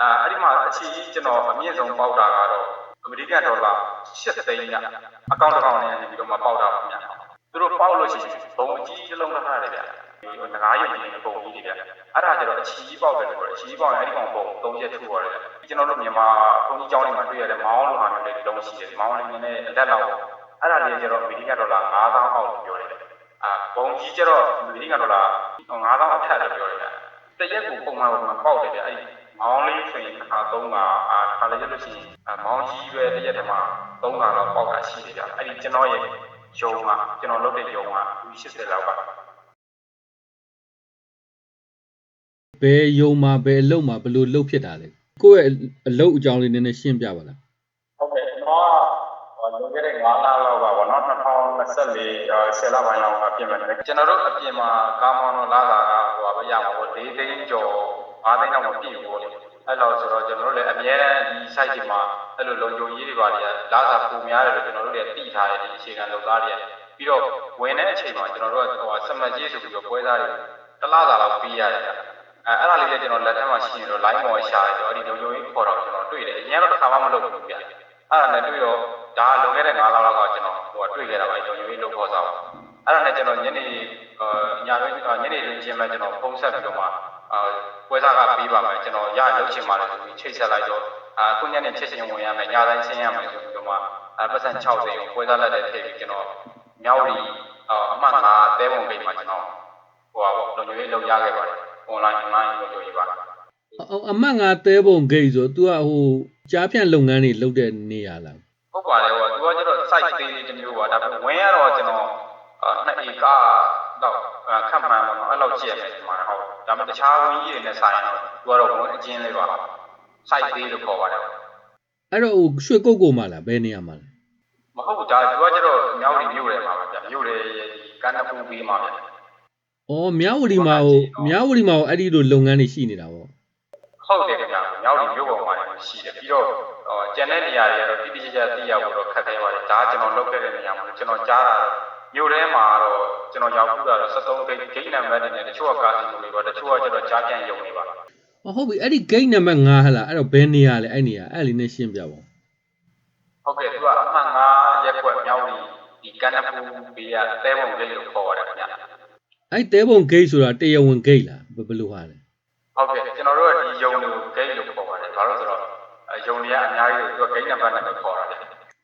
အာအဲ့ဒီမှာအချီကြီးကျွန်တော်အမြင့်ဆုံးပေါက်တာကတော့အမေရိကန်ဒေါ်လာ8သိန်းညအကောင့်တစ်ကောင်နဲ့နေပြီးတော့မှပေါက်တာပါခင်ဗျသူတို့ပေါက်လို့ရှိရင်ဘုံအကြီးတစ်လုံးတစ်ခါတယ်ဗျဒီငကားရုပ်ကြီးနဲ့ပုံကြီးတွေဗျအဲ့ဒါကျတော့အချီကြီးပေါက်တယ်လို့ပြောတယ်အချီကြီးပေါက်ရင်အဲ့ဒီကောင်ပုံ၃ချက်ထူပါတယ်ကျွန်တော်တို့မြန်မာဘုံကြီးကျောင်းတွေမှာတွေ့ရတဲ့မောင်းလိုဟာမျိုးတွေလုံးရှိတယ်မောင်းလေးနည်းနည်းလက်လောက်အဲ့ဒါလေးကျတော့အမေရိကန်ဒေါ်လာ9000အောက်လို့ပြောတယ်အာဘုံကြီးကျတော့အမေရိကန်ဒေါ်လာ9000အထက်လို့ပြောတယ်တရက်ကိုပုံမှန်ပုံမှန်ပေါက်တယ်ဗျအဲ့ဒီ မောင်းလေးဆိုရင်တစ်ခါသုံးတာအာတစ်ခါလေးရလို့ရှိရင်မောင်းကြီးပဲတရက်တည်းမှာသုံးတာတော့ပေါက်တာရှိတယ်ဗျအဲ့ဒီကျွန်တော်ရဲ့ယုံကကျွန်တော်လုပ်တဲ့ယုံကလူ80လောက်ပါဘယ်ယုံမှာဘယ်အလုပ်မှာဘယ်လိုလုပ်ဖြစ်တာလဲကိုယ့်ရဲ့အလုပ်အကြောင်းလေးနည်းနည်းရှင်းပြပါလားဟုတ်ကဲ့ကျွန်တော်ကလွန်ခဲ့တဲ့9လလောက်ကပေါ့နော်2024 10လပိုင်းလောက်ကပြင်မယ်ကျွန်တော်တို့အပြင်မှာကားမောင်းတော့လာတာကဟိုပါပဲရမှာပေါ့၄သိန်းကျော်5သိန်းလောက်မပြည့်ဘူးပေါ့လေ အဲ့လောက်ဆိုတော့ကျွန်တော်တို့လည်းအများအားဒီ site ဒီမှာအဲ့လိုလုံခြုံရေးတွေပါတွေကလာတာပုံများတယ်လို့ကျွန်တော်တို့လည်းသိထားတဲ့ဒီအခြေခံလုပ်သားတွေကပြီးတော့ဝင်တဲ့အချိန်မှာကျွန်တော်တို့ကဟိုစမတ်ကြီးဆိုပြီးတော့ပွဲသားတွေတစ်လားစာလောက်ပေးရတယ်ဗျအဲအဲ့ဒါလေးလည်းကျွန်တော်လက်ထက်မှာရှိနေတော့ line ပေါ်ရှာတယ်တော့အဲ့ဒီလုံခြုံရေးခေါ်တော့ကျွန်တော်တွေ့တယ်အရင်ကတော့တစ်ခါမှမလုပ်ဘူးဗျအဲ့ဒါနဲ့တွေ့တော့ဒါလွန်ခဲ့တဲ့9လလောက်ကကျွန်တော်ဟိုတွေ့ခဲ့တာပါလုံခြုံရေးလုပ်ခေါ်စားပါအဲ့ဒါနဲ့ကျွန်တော်ညနေညဘက်ညနေတွင်ချင်းမှကျွန်တော်ဖုန်းဆက်ပြီးတော့မှအာ ပွဲစားကပေးပါမယ်ကျွန်တော်ရလှုပ်ချင်ပါတယ်ဆိုပြီးချိတ်ဆက်လိုက်တော့အခုညနေဖြစ်ချင်းဝင်ရမယ်ညတိုင်းဆင်းရမယ်ဆိုပြီးတော့မှအပတ်စံ60ကိုပွဲစားလက်တဲ့ထည့်ပြီးကျွန်တော်မြောက်ရီအမှတ်9တဲပုံကိန်းမှာကျွန်တော်ဟိုပါပေါ့လုံခြုံရေးလုပ်ရခဲ့ပါတယ် online online လုံခြုံရေးပါအော်အမတ်ငါတဲပုံဂိတ်ဆို तू ကဟိုကြားဖြန့်လုပ်ငန်းတွေလုပ်တဲ့နေရလားဟုတ်ပါတယ်ဟိုသူကကျတော့ site သေးလေးတစ်မျိုးပါဒါပေမဲ့ဝင်ရတော့ကျွန်တော်နှစ်ဧကတော့ခန့်မှန်းပါတော့အဲ့လောက်ကြည့်ရမယ်ဒီမှာဟုတ် ဒါပေမဲ့တခြားဝင်ကြီးတွေနဲ့ဆိုင်တော့သူကတော့ဝင်အကျဉ်းလေးပါ site သေးလို့ခေါ်ပါတယ်အဲ့တော့ဟိုရွှေကုတ်ကိုမှလားဘယ်နေရာမှာလဲမဟုတ်ဘူးဒါသူကကျတော့မြောက်ရီမြို့တယ်မှာပါဗျမြို့တယ်ကန်းနပူပြီးမှာဗျအော်မြဝတီမှာဟိုမြဝတီမှာဟိုအဲ့ဒီလိုလုပ်ငန်းတွေရှိနေတာပေါ့ဟုတ်တယ်ခင်ဗျမြောက်ရီမြို့ပေါ်မှာရှိတယ်ပြီးတော့ကျန်တဲ့နေရာတွေကတော့တိတိကျကျသိရဖို့တော့ခက်ခဲပါတယ်ဒါကျွန်တော်လုပ်ခဲ့တဲ့နေရာမှာကျွန်တော်ကြားတာတော့ မြို့ထဲမှာတော့ကျွန်တော်ရောက်ဘူးတာတော့73ဂိတ်ဂိတ်နံပါတ်တွေနဲ့တချို့ကကာစီနိုတွေပါတချို့ကကျတော့ကြားပြန်ယုံနေပါအော်ဟုတ်ပြီအဲ့ဒီဂိတ်နံပါတ်5ဟလားအဲ့တော့ဘယ်နေရာလဲအဲ့နေရာအဲ့လေးနဲ့ရှင်းပြပါဦးဟုတ်ကဲ့သူကအမှတ်9ရက်ကွက်မြောက်ရီဒီကန်းနပူဘေးကတဲပုံဂိတ်လို့ခေါ်ရတယ်ခင်ဗျအဲ့တဲပုံဂိတ်ဆိုတာတရားဝင်ဂိတ်လားဘယ်ဘယ်လိုဟာလဲဟုတ်ကဲ့ကျွန်တော်တို့ကဒီယုံတွေကိုဂိတ်လို့ခေါ်ပါတယ်ဘာလို့ဆိုတော့ယုံတွေကအများကြီးသူကဂိတ်နံပါတ်နဲ့ခေါ်တာလေ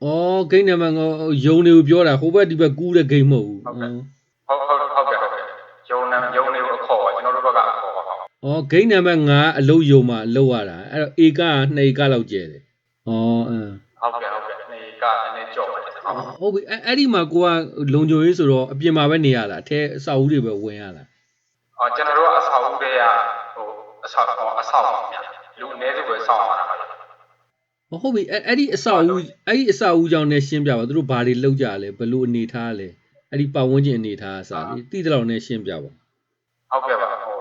အော်ဂိတ်နံပါတ်5ယုံတွေကိုပြောတာဟိုဘက်ဒီဘက်ကူးတဲ့ဂိတ်မဟုတ်ဘူးဟုတ်ကဲ့ဟုတ်ဟုတ်ဟုတ်ကဲ့ဟုတ်ကဲ့ယုံနံယုံတွေကိုအခေါ်ပါကျွန်တော်တို့ဘက်ကအခေါ်ပါဟုတ်အော်ဂိတ်နံပါတ်5အလုပ်ယုံမှာအလုပ်ရတာအဲ့တော့ဧကက2ဧကလောက်ကျဲတယ်အော်အင်းဟုတ်ကဲ့ဟုတ်ကဲ့အနေကအနေကြော့ပါတယ်ဟုတ်ဟုတ်ပြီအဲ့အဲ့ဒီမှာကိုကလုံခြုံရေးဆိုတော့အပြင်မှာပဲနေရလားအထဲအဆောက်အဦတွေပဲဝင်ရလားအော်ကျွန်တော်တို့ကအဆောက်အဦတွေကဟိုအဆောက်ဟောအဆောက်ပါဗျာလူအနည်းစုပဲစောင့်ရတာပါ လေဟောဟုတ်ပြီအဲ့အဲ့ဒီအဆောက်အဦအဲ့ဒီအဆောက်အဦကြောင့်လည်းရှင်းပြပါသူတို့ဘာတွေလုပ်ကြလဲဘယ်လိုအနေထားလဲအဲ့ဒီပတ်ဝန်းကျင်အနေထားအစားလေတိတလောက်နဲ့ရှင်းပြပါဟုတ်ကဲ့ပါဟို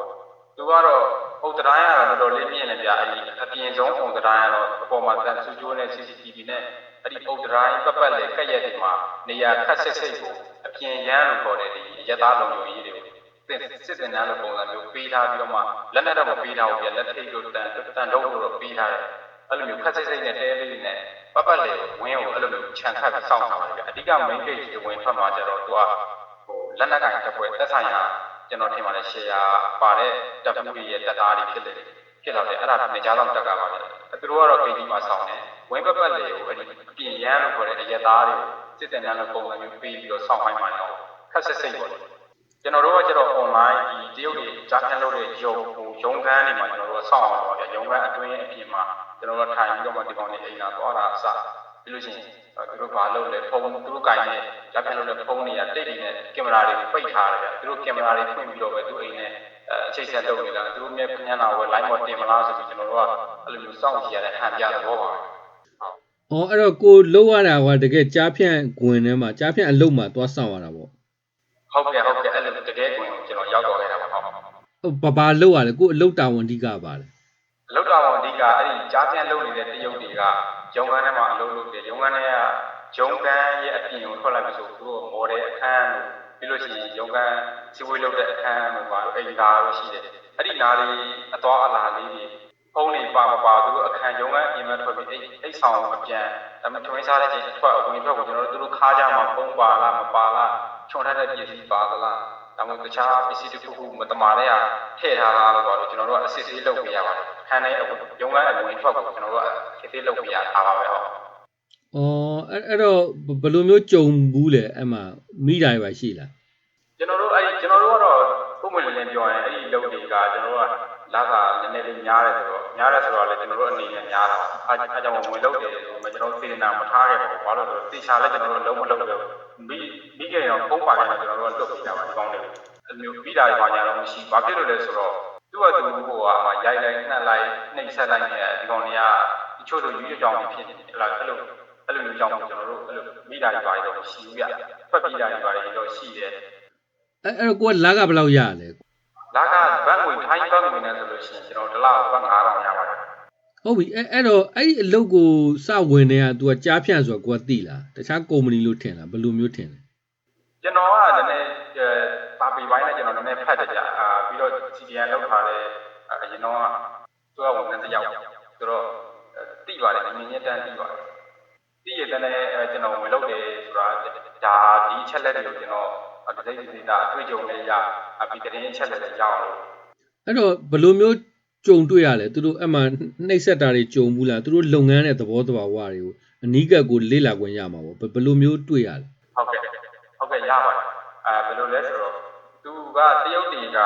သူကတော့အုတ်တိုင်းကတော့တော်တော်လေးမြင့်နေဗျာအဲ့ဒီအပြင်ဆုံးအုတ်တိုင်းကတော့အပေါ်မှာတန်ဆူကျိုးနဲ့ CCTV နဲ့အဲ့ဒီအုတ်တိုင်းပတ်ပတ်လေကက်ရက်တွေမှာနေရာခက်ဆက်စိတ်ကိုအပြင်ရမ်းလို့ခေါ်တဲ့ဒီရသားလုံခြုံရေးတွေကိုစစ်စစ်တင်တဲ့လိုပုံစံမျိုးပေးထားပြီးတော့မှလက်နဲ့တော့မပေးထားဘူးဗျာလက်ထိတ်လို့တန်တန်တော့လို့ပေးထားတယ် အဲ့လိုမျိုးခက်ဆက်စိတ်နဲ့တဲလေးတွေနဲ့ပတ်ပတ်လေဝင်းကိုအဲ့လိုမျိုးခြံခတ်ပြီးစောင့်ထားပါတယ်ဗျာအဓိက main gate ကိုဝင်ထွက်မှာကျတော့သူကဟိုလက်နက်ကင်တစ်ပွဲသက်ဆိုင်ရာကျွန်တော်ထင်ပါတယ် share ပါတဲ့တပ်မှုတွေရဲ့တပ်သားတွေဖြစ်တယ်ဖြစ်လာတယ်အဲ့ဒါနေကြားတော့တက်ကပါလေသူတို့ကတော့ KD မှာဆောင်းတယ်ဝင်းပပတ်လေကိုအဲ့ဒီအပြင်ရန်လို့ခေါ်တဲ့အရက်သားတွေကိုစစ်တဲ့နန်းလို့ပုံစံမျိုးပေးပြီးတော့ဆောင်းခိုင်းမှတော့ခက်ဆက်စိတ်ပေါ့ ကျွန်တော်တို့ကကျတော့ online ဒီတရုတ်တွေကြားခံလို့တဲ့ရုံဟိုရုံခန်းတွေမှာကျွန်တော်တို့ကဆောင်းအောင်ပါဗျရုံခန်းအတွင်းအပြင်မှာကျွန်တော်တို့ထိုင်ပြီးတော့မှဒီကောင်တွေအိမ်လာသွားတာအစပြီးလို့ရှိရင်သူတို့ဘာလုပ်လဲဖုန်းသူတို့ကင်နဲ့ကြားခံလို့တဲ့ဖုန်းတွေကတိတ်တွေနဲ့ကင်မရာတွေပိတ်ထားတယ်ဗျသူတို့ကင်မရာတွေဖွင့်ပြီးတော့ပဲသူအိမ်နဲ့အချိန်ဆက်လုပ်နေတာသူတို့မျက်မျက်နှာကို line ပေါ်တင်မလားဆိုပြီးကျွန်တော်တို့ကအဲ့လိုမျိုးစောင့်ကြည့်ရတဲ့ဟန်ပြသဘောပါ။အော်အဲ့တော့ကိုလှုပ်ရတာကတကယ်ကြားဖြန့်ဂွင်ထဲမှာကြားဖြန့်အလုပ်မှာသွားဆောင်ရတာပေါ့ ဟုတ်ကဲ့ဟုတ်ကဲ့အဲ့လိုတကယ်ကိုကျွန်တော်ရောက်တော့ခဲ့တာပါဟုတ်။ဟုတ်ဘာဘာလှုပ်ရလဲကိုအလုပ်တာဝန်အဓိကပါလေအလုပ်တော်အဓိကအဲ့ဒီကြားပြန်လုပ်နေတဲ့တရုတ်တွေကရုံခန်းထဲမှာအလုပ်လုပ်တယ်ရုံခန်းထဲကရုံခန်းရဲ့အပြင်ကိုထွက်လိုက်ပြီဆိုသူတို့မော်ဒယ်အခန်းလို့ပြီးလို့ရှိရင်ရုံခန်းစီဝေးလုပ်တဲ့အခန်းလို့ပါလို့အိမ်သာလို့ရှိတယ်အဲ့ဒီနားလေးအသွားအလာလေးတွေဖုန်းတွေပါမပါသူတို့အခန်းရုံးကအင်မထွက်ပြီးအိတ်အိတ်ဆောင်အပြန်ဒါပေမဲ့ထွင်းစားတဲ့ချိန်အထွက်အဝင်ထွက်ကိုကျွန်တော်တို့သူတို့ခါကြမှာဖုန်းပါလားမပါလား ခြုံထားတဲ့ပစ္စည်းပါသလားဒါမှမဟုတ်တခြားပစ္စည်းတစ်ခုခုမတမာတဲ့ဟာထည့်ထားလားလို့တော့ကျွန်တော်တို့ကအစစ်ဆေးလုပ်ပေးရပါတယ်ခန်းထဲရုံးကအဝင်ထွက်ကိုကျွန်တော်တို့ကစစ်ဆေးလုပ်ပေးရတာပါပဲဟုတ်။အော်အဲ့အဲ့တော့ဘယ်လိုမျိုးကြုံဘူးလဲအဲ့မှာမိတာတွေပါရှိလားကျွန်တော်တို့အဲ့ဒီကျွန်တော်တို့ကတော့ပုံမှန်လေးပြောရင်အဲ့ဒီလုပ်တွေကကျွန်တော်တို့ကလာကနည်းနည်းလေးများတယ်ဆိုတော့များတယ်ဆိုတော့လေကျွန်တော်တို့အနေနဲ့များတာအဲအဲကြောင့်ဝင်လုပ်တယ်ဆိုမှကျွန်တော်တို့စေတနာမထားခဲ့ဘူးဘာလို့လဲဆိုတော့တေချာလဲကျွန်တော်တို့လုံးမလုပ်တော့ မိမိကြရင်ပုံပါကနေကျွန်တော်တို့ကလုပ်ပြတာပါဒီကောင်းလေးအဲ့မျိုးပြီးတာဘာညာတော့မရှိဘာဖြစ်လို့လဲဆိုတော့သူ့အတူဟိုကမှရိုက်လိုက်နှက်လိုက်နှိပ်ဆက်လိုက်နေဒီကောင်တွေကတချို့တို့ရွေးကြောင်ဖြစ်နေတယ်လားအဲ့လိုအဲ့လိုမျိုးကြောင့်ကျွန်တော်တို့အဲ့လိုမိတာတွေပါတော့မရှိဘူးပြဖက်ပြီးတာတွေပါတော့ရှိတယ်။အဲ့အဲ့တော့ကိုကလာကဘယ်လောက်ရလဲလာကဘတ်ငွေထိုင်းဘတ်ငွေနဲ့ဆိုလို့ရှိရင်ကျွန်တော်တစ်လောက်ဘတ်9000ရပါတယ်။ ဟုတ်ပြီအဲ့အဲ့တော့အဲ့ဒီအလုပ်ကိုစဝင်နေတာ तू ကကြားဖြန့်ဆိုတော့ကိုကသိလား။တခြားကုမ္ပဏီလို့ထင်လားဘယ်လိုမျိုးထင်လဲကျွန်တော်ကနည်းနည်းအဲပါပီပိုင်းနဲ့ကျွန်တော်နည်းနည်းဖတ်တယ်ကြာအာပြီးတော့ CDN လောက်ထားတယ်အရင်တော့သူကဝန်ထမ်းတစ်ယောက်ဆိုတော့တိပါတယ်ငင်းငင်းတန်းတိပါတယ်တိရတဲ့နဲ့ကျွန်တော်ဝင်လုပ်တယ်ဆိုတာဒါဒီချက်လက်တွေကိုကျွန်တော်တစိမ့်စိမ့်တာအတွေ့အကြုံနဲ့ရပြီးတရင်ချက်လက်တွေရအောင်လို့။အဲ့တော့ဘယ်လိုမျိုး ကြုံတွေ့ရလဲသူတို့အဲ့မှာနှိပ်စက်တာတွေကြုံဘူးလားသူတို့လုပ်ငန်းတဲ့သဘောတဘာဝတွေကိုအနီးကပ်ကိုလေ့လာခွင့်ရမှာပေါ့ဘယ်ဘယ်လိုမျိုးတွေ့ရလဲဟုတ်ကဲ့ဟုတ်ကဲ့ရပါတယ်အဲဘယ်လိုလဲဆိုတော့သူကတရုတ်တွေက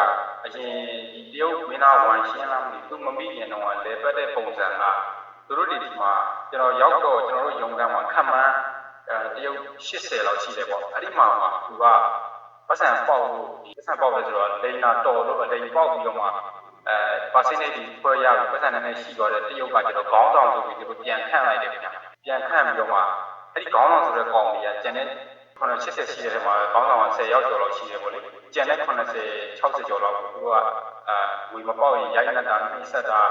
အရင်ဒီတရုတ်မင်းသားဝန်ရှင်းလားမသိဘူးသူမမိခင်တော့လေပတ်တဲ့ပုံစံကသူတို့ဒီဒီမှာကျွန်တော်ရောက်တော့ကျွန်တော်တို့ရုံကန်းမှာခန့်မှန်းအဲတရုတ်80လောက်ရှိတယ်ပေါ့အဲ့ဒီမှာမှာသူကပတ်စံပေါက်လို့ဒီပတ်စံပေါက်လဲဆိုတော့လိန်နာတော်လို့လိန်ပေါက်ပြီးတော့မှ အဲ percentage ဒီဖွဲ့ရပြီးပတ်စံနည်းနည်းရှိသွားတယ်တရုတ်ကကျွန်တော်ခေါင်းဆောင်ဆိုပြီးသူတို့ပြန်ခန့်လိုက်တယ်ခင်ဗျပြန်ခန့်ပြီးတော့မှအဲ့ဒီခေါင်းဆောင်ဆိုတဲ့ကောင်တွေကကျန်တဲ့80ရှိတဲ့မှာခေါင်းဆောင်က10ရောက်ကျော်လောက်ရှိတယ်ပေါ့လေကျန်တဲ့80 60ကျော်လောက်သူတို့ကအာဝီမပေါက်ရင်ရိုက်နေတာနှိမ့်ဆက်တာ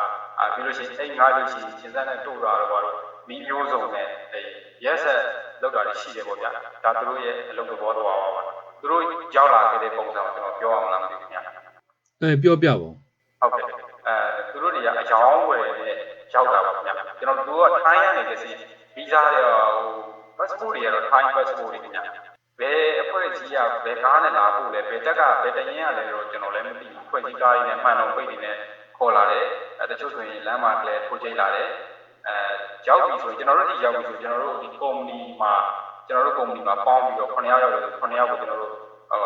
အာပြီးလို့ရှိရင်အိမ်ငါးလို့ရှိရင်ကျင်စက်နဲ့တို့တာတော့ဘာလို့မိမျိုးစုံနဲ့အဲရက်ဆက်လောက်တာရှိတယ်ပေါ့ဗျာဒါသူတို့ရဲ့အလုပ်သဘောတော်ပါပါသူတို့ရောက်လာခဲ့တဲ့ပုံစံကိုကျွန်တော်ပြောအောင်လားမသိဘူးခင်ဗျာအဲပြောပြပါဦး ဟုတ်ကဲ့အဲသူတို့တွေကအကြောင်းဝယ်နဲ့ရောက်တာပါခင်ဗျာကျွန်တော်တို့ကထိုင်းရနေတဲ့စီဗီဇာတွေဟို passport တွေကတော့ထိုင်း passport တွေခင်ဗျာဘယ်အဖွဲ့အစည်းကဘယ်ကားနဲ့လာဖို့လဲဘယ်တက်ကဘယ်တရင်ရလဲတော့ကျွန်တော်လည်းမသိဘူးဖွဲ့စည်းကားတွေနဲ့မှန်တော့ပိတ်တွေနဲ့ခေါ်လာတယ်အဲတချို့ဆိုရင်လမ်းမှာကလည်းထိုးချိတ်လာတယ်အဲရောက်ပြီဆိုရင်ကျွန်တော်တို့ဒီရောက်ပြီဆိုကျွန်တော်တို့ဒီ company မှာကျွန်တော်တို့ company မှာပေါင်းပြီးတော့9ယောက်ရောက်တယ်ဆို9ယောက်ကိုကျွန်တော်တို့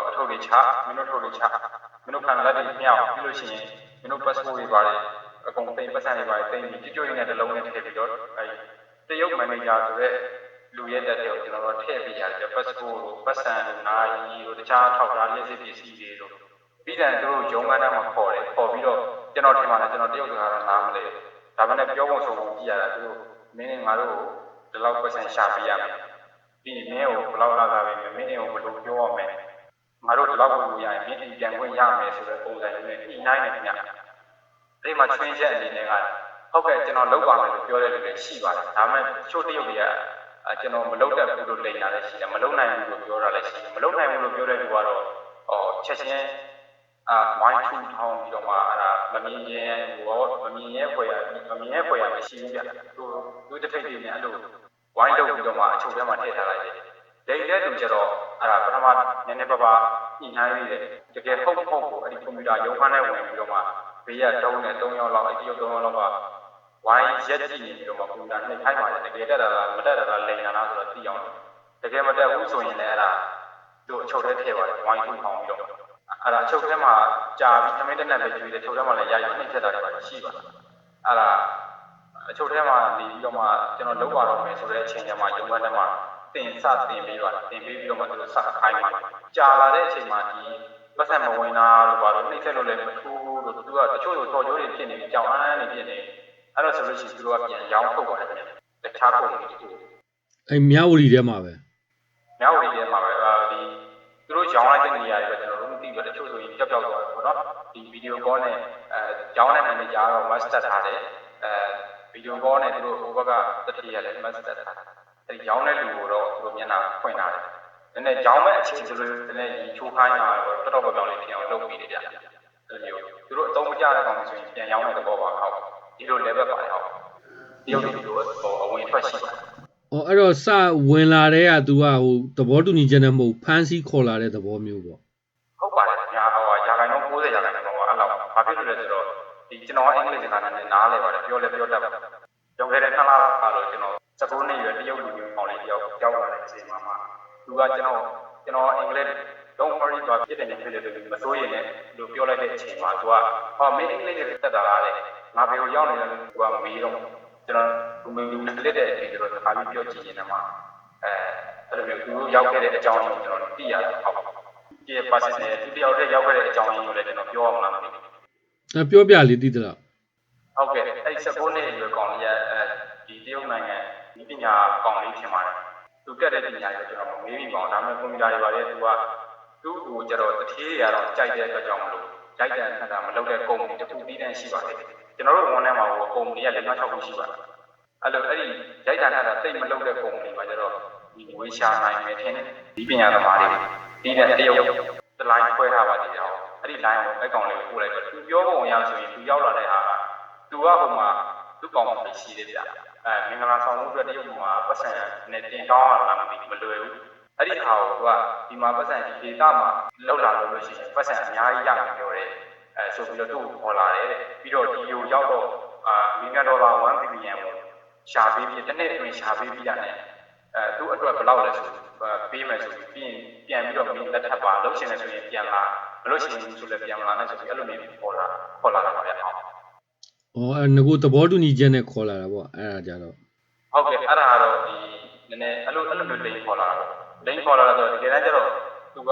အထုတ်တွေချမင်းတို့ထုတ်တွေချမင်းတို့ခံလက်တွေမြောက်ပြီးလို့ရှိရင် မင်းတို့ passport တွေပါတယ်အကုန်သိပတ်စံတွေပါတယ်သိပြီးကြွကြွရင်းနဲ့တစ်လုံးနဲ့ထည့်ပြီးတော့အဲတရုတ် manager ဆိုတဲ့လူရဲ့တက်တဲ့ကိုကျွန်တော်တို့ထည့်ပေးရတယ် passport ကိုပတ်စံတို့နာရီတို့တခြားထောက်ထားလက်စစ်ပစ္စည်းတွေတို့ပြီးတဲ့သူတို့ရုံးခန်းထဲမှာခေါ်တယ်ခေါ်ပြီးတော့ကျွန်တော်ထင်ပါတယ်ကျွန်တော်တရုတ်စကားတော့နားမလဲဒါပေမဲ့ပြောဖို့ဆိုဖို့ကြည့်ရတာသူတို့မင်းနဲ့ငါတို့ဒီလောက်ပတ်စံရှာပေးရမယ်ပြီးရင်မင်းကိုဘယ်လောက်လာတာပဲမင်းအိမ်ကိုဘယ်လိုပြောရမလဲငါတို့ဒီလောက်ဝင်ရရင်မင်းအိမ်ပြန်ခွင့်ရမယ်ဆိုတဲ့ပုံစံမျိုးနဲ့ညှိနှိုင်းနေတယ်ည အဲ့မှာချွင်းချက်အနေနဲ့ကဟုတ်ကဲ့ကျွန်တော်လောက်ပါမယ်လို့ပြောတဲ့လူတွေရှိပါတယ်ဒါပေမဲ့ချို့တရုတ်တွေကအဲကျွန်တော်မလုပ်တတ်ဘူးလို့လိန်တာလည်းရှိတယ်မလုပ်နိုင်ဘူးလို့ပြောတာလည်းရှိတယ်မလုပ်နိုင်ဘူးလို့ပြောတဲ့လူကတော့ဟောချက်ချင်းအာဝိုင်းထူထောင်းပြီးတော့မှအဲ့ဒါမမြင်ရင်ဟောမမြင်ရဲ့ဖွယ်ရမမြင်ရဲ့ဖွယ်ရမရှိဘူးဗျသူသူတစ်ထိပ်တွေနဲ့အဲ့လိုဝိုင်းလုပ်ပြီးတော့မှအချုပ်ထဲမှာထည့်ထားလိုက်တယ်ဒိတ်တဲ့လူကျတော့အဲ့ဒါပထမနည်းနည်းပါးပါးညှိနှိုင်းပြီးတယ်တကယ်ဟုတ်မဟုတ်ကိုအဲ့ဒီကွန်ပျူတာရုံးခန်းထဲဝင်ပြီးတော့မှ ဘေးကတုံးနဲ့3ယောက်လောက်အဲ့ဒီ3ယောက်လောက်ကဝိုင်းရက်ကြည့်နေပြီးတော့မှကွန်ပျူတာနှိပ်ခိုင်းပါတယ်တကယ်တက်တာလားမတက်တာလားလိန်တာလားဆိုတော့သိအောင်တကယ်မတက်ဘူးဆိုရင်လည်းအဲ့ဒါသူ့အချုပ်ထဲထည့်ပါတယ်ဝိုင်းထူထောင်ပြီးတော့အဲ့ဒါအချုပ်ထဲမှာကြာပြီးသမင်းတက်နဲ့ပဲကျွေးတယ်ချုပ်ထဲမှာလည်းရာရုံနှိပ်ချက်တာတွေပါရှိပါတယ်အဲ့ဒါအချုပ်ထဲမှာနေပြီးတော့မှကျွန်တော်လောက်ပါတော့မယ်ဆိုတဲ့အချိန်ကျမှရုံးခန်းထဲမှာတင်စတင်ပြီးပါတင်ပြီးပြီးတော့မှသူတို့စခိုင်းပါကြာလာတဲ့အချိန်မှာဒီ ပတ်သက်မဝင်တာလို့ပါတော့နှိမ့်ဆက်လို့လည်းမထူးလို့သူကတချို့ဆိုတော်ကြိုးတွေဖြစ်နေပြီးကြောင်အန်းနေဖြစ်နေအဲ့တော့ဆိုလို့ရှိရင်သူတို့ကပြန်ရောင်းထုတ်ပါတယ်တခြားကုန်တွေသူအဲမြဝတီထဲမှာပဲမြောက်ဝတီထဲမှာပဲဒီသူတို့ရောင်းလိုက်တဲ့နေရာတွေပဲကျွန်တော်တို့မသိဘူးတချို့ဆိုရင်ကြောက်ကြောက်သွားတယ်ပေါ့နော်ဒီဗီဒီယိုကောနဲ့အဲရောင်းတဲ့နာမည်ကြားတော့ master ထားတယ်အဲဗီဒီယိုကောနဲ့သူတို့ဟိုဘက်ကတတိယလည်း master ထားတယ်အဲဒီရောင်းတဲ့လူကိုတော့သူတို့မျက်နှာဖွင့်ထားတယ်န ည်းနည်းရောင်းမဲ့အချိန်ဆိုလို့နည်းနည်းဒီချိုးခိုင်းတာတော့တော်တော်ပြောင်းလေးဖြစ်အောင်လုပ်ပြီးတယ်ဗျအဲ့လိုမျိုးသူတို့အသုံးမကျတဲ့ကောင်ဆိုရင်ပြန်ရောင်းတဲ့သဘောပါဟုတ်ဒီလို level ပါတယ်ဟုတ်တရုတ်တွေလိုဟိုအဝင်ထွက်ရှိပါတယ်။အော်အဲ့တော့စဝင်လာတဲ့က तू ကဟိုသဘောတူညီချက်နဲ့မဟုတ်ဖမ်းဆီးခေါ်လာတဲ့သဘောမျိုးပေါ့ဟုတ်ပါတယ်ခင်ဗျာဟိုရာခိုင်နှုန်း90ရာခိုင်နှုန်းတော့အဲ့လောက်ဘာဖြစ်လို့လဲဆိုတော့ဒီကျွန်တော်အင်္ဂလိပ်စကားနဲ့နားလဲပါတယ်ပြောလဲပြောတတ်ပါတယ်ရုံခဲ့တဲ့နှစ်လအားလို့ကျွန်တော်19နှစ်ရွယ်တရုတ်လူမျိုးပေါင်းလေးတယောက်ကြောက်လာတဲ့အချိန်မှာမှ သူကကျွန်တော်ကျွန်တော်အင်္ဂလိပ် don't worry တော့ဖြစ်တယ်နေဖြစ်တယ်လို့မစိုးရင်လည်းလို့ပြောလိုက်တဲ့အချိန်မှာသူကဟောမင်းအင်္ဂလိပ်နဲ့တက်တာလားတဲ့ငါဘယ်ကိုရောက်နေလဲသူကမေးတော့ကျွန်တော်သူမင်းလူလက်တဲ့အချိန်ကျတော့တစ်ခါလေးပြောကြည့်ရင်တော့အဲအဲ့လိုမျိုးသူရောက်ခဲ့တဲ့အကြောင်းကိုကျွန်တော်သိရတယ်ဟုတ်ဒီ person နဲ့သူတယောက်တည်းရောက်ခဲ့တဲ့အကြောင်းရင်းကိုလည်းကျွန်တော်ပြောအောင်လားမသိဘူး။အဲပြောပြလေးသိသလားဟုတ်ကဲ့အဲ့19နှစ်အရွယ်ကောင်လေးကအဲဒီတရုတ်နိုင်ငံဒီပညာကောင်လေးထင်ပါတယ် သူတက်တဲ့ပညာကိုကျွန်တော်မေးပြီးပါအောင်ဒါပေမဲ့ကွန်ပျူတာတွေပါလေသူကသူ့ကိုကျတော့တထေးတွေကတော့ကြိုက်တဲ့အတွက်ကြောင့်မလို့ကြိုက်တဲ့အခါကမလုပ်တဲ့ကုမ္ပဏီတစ်ခုပြီးတန်းရှိပါတယ်ကျွန်တော်တို့ဝန်ထဲမှာဟိုကုမ္ပဏီကလည်း6ခုရှိပါတယ်အဲ့လိုအဲ့ဒီကြိုက်တာနဲ့တိတ်မလုပ်တဲ့ကုမ္ပဏီမှာကျတော့ဒီဝေးရှာနိုင်မယ်ထင်တယ်ဒီပညာသမားတွေဒီတဲ့တရုတ်တလိုင်းခွဲထားပါသေးတယ်ဟောအဲ့ဒီ line ကိုအဲ့ကောင်လေးကိုပို့လိုက်တော့သူပြောပုံရဆိုရင်သူရောက်လာတဲ့ဟာကသူကဟိုမှာသူ့ကောင်မလေးရှိတယ်ဗျ အဲမင်္ဂလာဆောင်မှုအတွက်တရုတ်မှာပတ်စံနဲ့တင်တောင်းရတာမသိမလွယ်ဘူးအဲ့ဒီဟာကိုသူကဒီမှာပတ်စံဒီဒေတာမှာလောက်လာလို့လို့ရှိရင်ပတ်စံအများကြီးရမယ်ပြောတယ်အဲဆိုပြီးတော့သူ့ကိုခေါ်လာတယ်ပြီးတော့ဒီကိုရောက်တော့အာမင်္ဂဒေါ်လာ1ဘီလီယံကိုရှာပေးပြီးတစ်နေ့အတွင်းရှာပေးပြီးတာနဲ့အဲသူ့အတွက်ဘယ်လောက်လဲဆိုပေးမယ်ဆိုပြီးပြီးရင်ပြန်ပြီးတော့မင်းလက်ထပ်ပါလှုပ်ရှင်နေဆိုရင်ပြန်လာမလို့ရှိရင်ဆိုလည်းပြန်မလာနဲ့ဆိုပြီးအဲ့လိုမျိုးခေါ်လာခေါ်လာတာပါဗျ ဟုတ်။အော်အဲငကိုသဘောတူညီချက်နဲ့ခေါ်လာတာပေါ့အဲ့ဒါကြတော့ဟုတ်ကဲ့အဲ့ဒါကတော့ဒီနည်းနည်းအဲ့လိုအဲ့လိုမျိုးလိန်ခေါ်လာတာလိန်ခေါ်လာတော့တကယ်တမ်းကျတော့သူက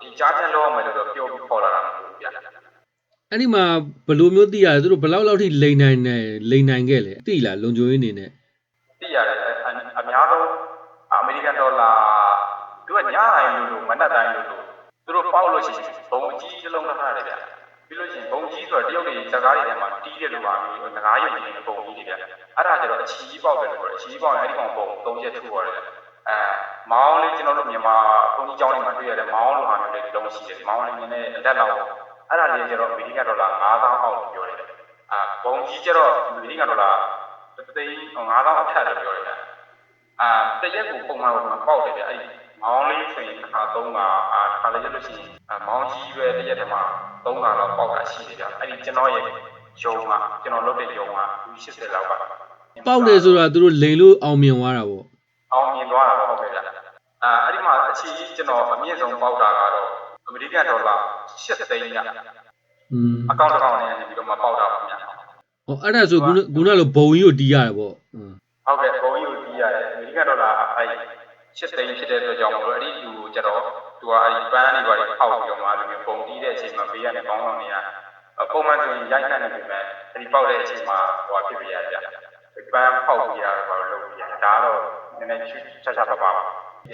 ဒီကြားချက်လောက်မယ်လို့တော့ပြောပြီးခေါ်လာတာမဟုတ်ဘူးဗျာအဲ့ဒီမှာဘယ်လိုမျိုးသိရလဲသူတို့ဘယ်လောက်လောက်ထိလိန်နိုင်နေလိန်နိုင်ခဲ့လဲသိလားလုံခြုံရေးအနေနဲ့သိရတယ်အအများဆုံးအမေရိကန်ဒေါ်လာသူကညတိုင်းလို့လို့မနက်တိုင်းလို့လို့သူတို့ပေါက်လို့ရှိရင်ဘုံအကြီးတစ်လုံးထားတယ်ဗျာ ပြီးလို့ရှိရင်ဘုံကြီးဆိုတော့တရုတ်တွေစကားတွေထဲမှာတီးတယ်လို့ပါမျိုးငကားရုပ်ကြီးဘုံကြီးတွေဗျာအဲ့ဒါကျတော့အချီကြီးပေါက်တယ်လို့ပြောတယ်အချီကြီးပေါက်ရင်အဲ့ဒီကောင်ဘုံ၃ချက်ထူပါတယ်အဲမောင်းလေးကျွန်တော်တို့မြန်မာဘုံကြီးကျောင်းတွေမှာတွေ့ရတဲ့မောင်းလိုဟာမျိုးလေးတစ်လုံးရှိတယ်မောင်းလေးနည်းနည်းလက်လောက်အဲ့ဒါလေးကျတော့အမေရိကန်ဒေါ်လာ9000အောက်လို့ပြောတယ်အာဘုံကြီးကျတော့အမေရိကန်ဒေါ်လာသိန်း9000အထက်လို့ပြောတယ်အာတရက်ကိုပုံမှန်ပုံမှန်ပေါက်တယ်ဗျအဲ့ဒီ မောင်းလေးဆိုရင်တစ်ခါသုံးခါအာတစ်ခါလည်းရလို့ရှိရင်မောင်းကြီးပဲတစ်ရက်တည်းမှာသုံးခါလောက်ပေါက်တာရှိတယ်ဗျအဲ့ဒီကျွန်တော်ရဲ့ယုံကကျွန်တော်လုပ်တဲ့ယုံကလူ80လောက်ကပေါက်တယ်ဆိုတာသူတို့လိန်လို့အောင်မြင်သွားတာပေါ့အောင်မြင်သွားတာပေါ့ဟုတ်ကဲ့ဗျအာအဲ့ဒီမှာအခြေကြီးကျွန်တော်အမြင့်ဆုံးပေါက်တာကတော့အမေရိကန်ဒေါ်လာ80သိန်းဗျอืมအကောင့်တစ်ကောင်နဲ့ပြီးတော့မပေါက်တာပါဗျဟောအဲ့ဒါဆိုခုနကလိုဘုံကြီးကိုတီးရတယ်ပေါ့ဟုတ်ကဲ့ဘုံကြီး 8သိန်းဖြစ်တဲ့အတွက်ကြောင့်မလို့အဲ့ဒီလူကိုကျတော့သူကအဲ့ဒီပန်းတွေပါတွေဖောက်ပြီးတော့မှအဲ့လိုမျိုးပုံတီးတဲ့အချိန်မှာဘေးကနေပေါင်းဆောင်နေတာပုံမှန်ဆိုရင်ရိုက်နှက်နေပြီမဲ့အဲ့ဒီပေါက်တဲ့အချိန်မှာဟိုဖြစ်ပြရကြပန်းဖောက်ပြီးရတော့ဘာလို့လုပ်ပြရဒါတော့နည်းနည်းချွတ်ချချပါပါပါ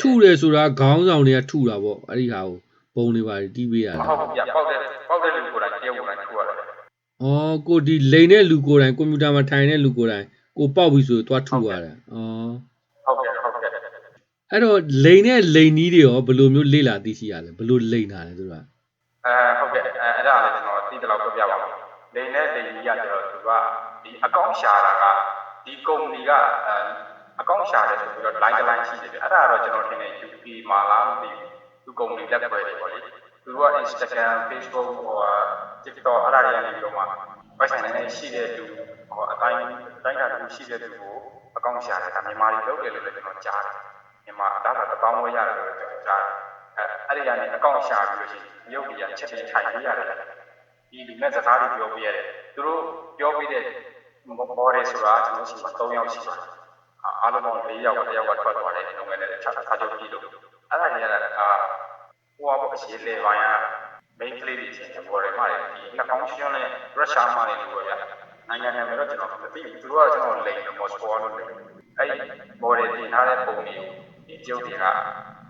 ထုတယ်ဆိုတာခေါင်းဆောင်တွေကထုတာပေါ့အဲ့ဒီဟာကိုဘုံတွေပါတီးပေးရမတာဟုတ်ဘူးဗျပေါက်တဲ့ပေါက်တဲ့လူကိုယ်တိုင်တယောက်ကိုယ်တိုင်ထူရတယ်ဩကိုဒီလိန်တဲ့လူကိုယ်တိုင်ကွန်ပျူတာမှာထိုင်တဲ့လူကိုယ်တိုင်ကိုပေါက်ပြီဆိုသွားထုရတာဩဟုတ်ကဲ့ဟုတ်ကဲ့ အဲ့တော့လိန်တဲ့လိန်နီးတွေရောဘယ်လိုမျိုးလေ့လာသိရှိရလဲဘယ်လိုလိန်တာလဲသူကအဲဟုတ်ကဲ့အဲအဲ့ဒါလည်းကျွန်တော်သိတယ်လို့ပြောပြပါမယ်။လိန်နဲ့လိန်ကြီးကကျတော့သူကဒီအကောင့်ရှာတာကဒီကုမ္ပဏီကအဲအကောင့်ရှာတယ်ဆိုပြီးတော့ line တစ် line ရှိတယ်ပြ။အဲ့ဒါတော့ကျွန်တော်ထင်တယ် UP မှာလားမသိဘူး။သူကုမ္ပဏီလက်ခွဲတွေပေါ့လေ။သူက Instagram, Facebook ဟို TikTok အဲ့ဒါတွေကနေပြီးတော့မှဝက်ဆိုင်နဲ့ရှိတဲ့သူဟိုအတိုင်းအတိုင်းတာတစ်ခုရှိတဲ့သူကိုအကောင့်ရှာတယ်ဒါမြန်မာတွေလုပ်တယ်လို့လည်းကျွန်တော်ကြားတယ်။ မြန်မာအသားကတစ်ပေါင်းဝဲရတယ်လို့ကျွန်တော်ကြားတယ်။အဲအဲ့ဒီကနေအကောင့်ရှာပြီးလို့ရှိရင်ရုပ်တွေကချက်ချင်းထိုင်ပေးရတယ်ဒီလူနဲ့စကားတွေပြောပေးရတယ်သူတို့ပြောပေးတဲ့ဘော်ရဲဆိုတာကျွန်တော်ရှိမှ3ယောက်ရှိပါတယ်အားလုံးပေါင်း4ယောက်က1ယောက်ကထွက်သွားတယ်ဒီလိုပဲလည်းချက်ထားချုပ်ပြီးလို့အဲ့ဒါကြီးကအာဟိုဘောအရှိလေပိုင်းက main ကလေးတွေချင်းဘော်ရဲမှာဒီနှာခေါင်းချွန်းနဲ့ pressure မှာနေလို့ဗျာနိုင်ငံနယ်မှာတော့ကျွန်တော်မသိဘူးသူတို့ကကျွန်တော်လိန်လို့ Moscow လို့လေအဲ့ဒီဘော်ရဲတင်ထားတဲ့ပုံတွေကို ဒီကျုပ်တွေက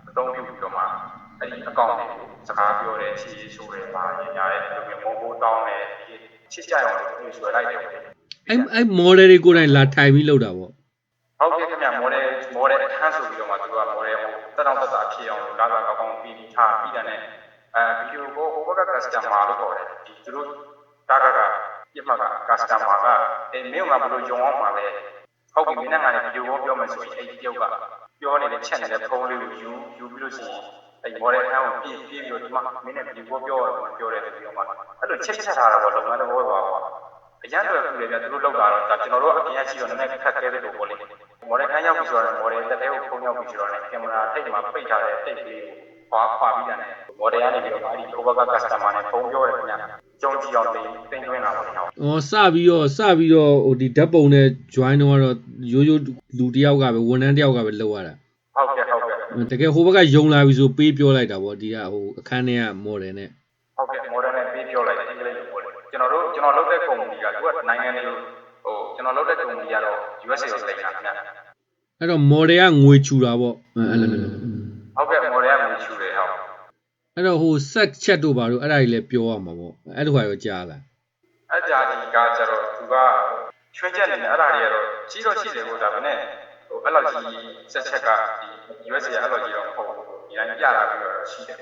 အသုံးပြုပြီးတော့မှအဲ့ဒီအကောင့်တွေကိုစကားပြောတယ်ချီဆိုတယ်ပါရင်ညာရဲ့ဒီလိုမျိုးမိုးမိုးတောင်းတယ်ဒီချစ်ကြအောင်လို့သူဆွဲလိုက်တယ်ပေါ့အဲ့အဲ့ model တွေကိုယ်တိုင်လာထိုင်ပြီးလောက်တာပေါ့ဟုတ်ကဲ့ခင်ဗျမော်ဒယ်မော်ဒယ်အခန်းဆိုပြီးတော့မှသူကမော်ဒယ်ဟိုတက်တောင့်တက်တာဖြစ်အောင်လို့လာလာကောင်းကောင်းပြီးပြီးထားပြီးတယ်နဲ့အဲဗီဒီယိုကိုဟိုဘက်က customer လို့ခေါ်တယ်ဒီသူတို့တာကကပြမှတ်က customer ကအဲမင်းကဘယ်လိုယုံအောင်မှာလဲဟုတ်ပြီမင်းနဲ့ငါနဲ့ဗီဒီယိုကောပြောမယ်ဆိုရင်အဲ့ဒီတယောက်က ပြောနေတဲ့ချက်နေတဲ့ဖုန်းလေးကိုယူယူပြီးလို့ရှိရင်အဲ့ model အခန်းကိုပြည့်ပြည့်ပြီးတော့ဒီမှာမင်းနဲ့ဗီဒီယိုကောပြောရတော့ပြောတယ်ဆိုပြီးတော့မှအဲ့လိုချက်ချက်ထားတာပေါ့လုပ်ငန်းတစ်ဘောပါပေါ့အရန်တော်ပြည့်တယ်ဗျသူတို့လောက်တာတော့ဒါကျွန်တော်တို့အပြင်ရရှိတော့နည်းနည်းခက်ခဲတဲ့လိုပေါ့လေ model ခန်းရောက်ပြီဆိုတော့ model တက်တဲ့ကိုဖုန်းရောက်ပြီဆိုတော့လည်းကင်မရာထိတ်မှာပိတ်ထားတဲ့တိတ်ကလေးကို ခွာခွာပြီးတာနဲ့ model ကနေပြီးတော့အဲ့ဒီ over customer နဲ့ဖုန်းပြောတယ်ခင်ဗျကြုံကြည့်အောင်တင်တင်သွင်းတာပေါ့လေဟုတ်။အော်စပြီးတော့စပြီးတော့ဟိုဒီဓာတ်ပုံနဲ့ join တော့ကတော့ရိုးရိုးလူတစ်ယောက်ကပဲဝန်ထမ်းတစ်ယောက်ကပဲလောက်ရတာဟုတ်ကဲ့ဟုတ်ကဲ့။တကယ်ဟိုဘက်ကယုံလာပြီဆိုပေးပြောလိုက်တာပေါ့ဒီကဟိုအခန်းထဲက model နဲ့ဟုတ်ကဲ့ model နဲ့ပေးပြောလိုက်တဲ့အင်္ဂလိပ်လိုပေါ့လေကျွန်တော်တို့ကျွန်တော်လုပ်တဲ့ကုမ္ပဏီကသူကနိုင်ငံတွေကိုဟိုကျွန်တော်လုပ်တဲ့ကုမ္ပဏီကတော့ USA ကိုတိတ်တာခင်ဗျအဲ့တော့ model ကငွေချူတာပေါ့အဲ့လိုလို ဟုတ်ကဲ့ model ကငွေချူတယ်ဟုတ် အဲ့တော့ဟို set chat တို့ဘာတို့အဲ့ဒါကြီးလည်းပြောရမှာပေါ့အဲ့လိုဟာရောကြားလားအဲ့ကြာဒီကကျတော့သူကချွေးချက်နေတယ်အဲ့ဒါတွေကတော့ကြီးတော့ရှိတယ်ကိုဒါပေမဲ့ဟိုအဲ့လိုကြီးဆက်ချက်ကဒီ USA အဲ့လိုကြီးတော့မဟုတ်ဘူးဒီတိုင်းပြလာပြီးတော့ရှိတယ်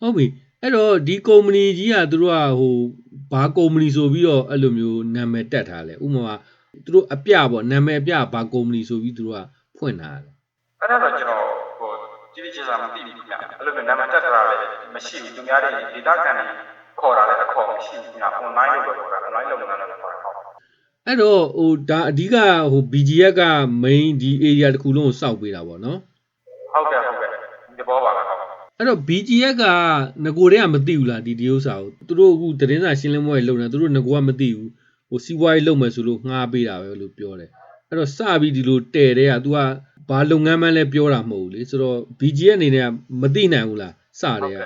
ဟုတ်ပြီအဲ့တော့ဒီကုမ္ပဏီကြီးကသူတို့ကဟိုဘာကုမ္ပဏီဆိုပြီးတော့အဲ့လိုမျိုးနာမည်တက်ထားလဲဥပမာသူတို့အပြပေါ့နာမည်အပြဘာကုမ္ပဏီဆိုပြီးသူတို့ကဖွင့်ထားတယ်အဲ့ဒါတော့ကျွန်တော်ဟိုကြီးကြီးကျယ်ကျယ်မသိဘူးခင်ဗျ အဲ့လိုမျိုးနာမည်တက်တာလည်းမရှိဘူးသူများတွေ data ကန်တွေခေါ်တာလည်းအခေါ်မရှိဘူးခင်ဗျ online လို့ပဲခေါ်တာ online လုပ်ငန်းလို့ခေါ်တာဟုတ်အဲ့တော့ဟိုဒါအဓိကဟို BGF က main ဒီ area တစ်ခုလုံးကိုစောက်ပေးတာပေါ့နော်ဟုတ်ကဲ့ဟုတ်ကဲ့ဒီဘောပါလားဟုတ်အဲ့တော့ BGF ကငကိုတည်းကမသိဘူးလားဒီဒီဥစ္စာကိုသူတို့အခုသတင်းစာရှင်းလင်းပွဲလုပ်နေသူတို့ငကိုကမသိဘူးဟိုစီးပွားရေးလုပ်မယ်ဆိုလို့ငှားပေးတာပဲလို့ပြောတယ်အဲ့တော့စပြီးဒီလိုတဲတဲ့က तू က ဘာလုပ်ငန်းမှန်းလဲပြောတာမဟုတ်ဘူးလေဆိုတော့ BGF အနေနဲ့ကမသိနိုင်ဘူးလားစတဲ့က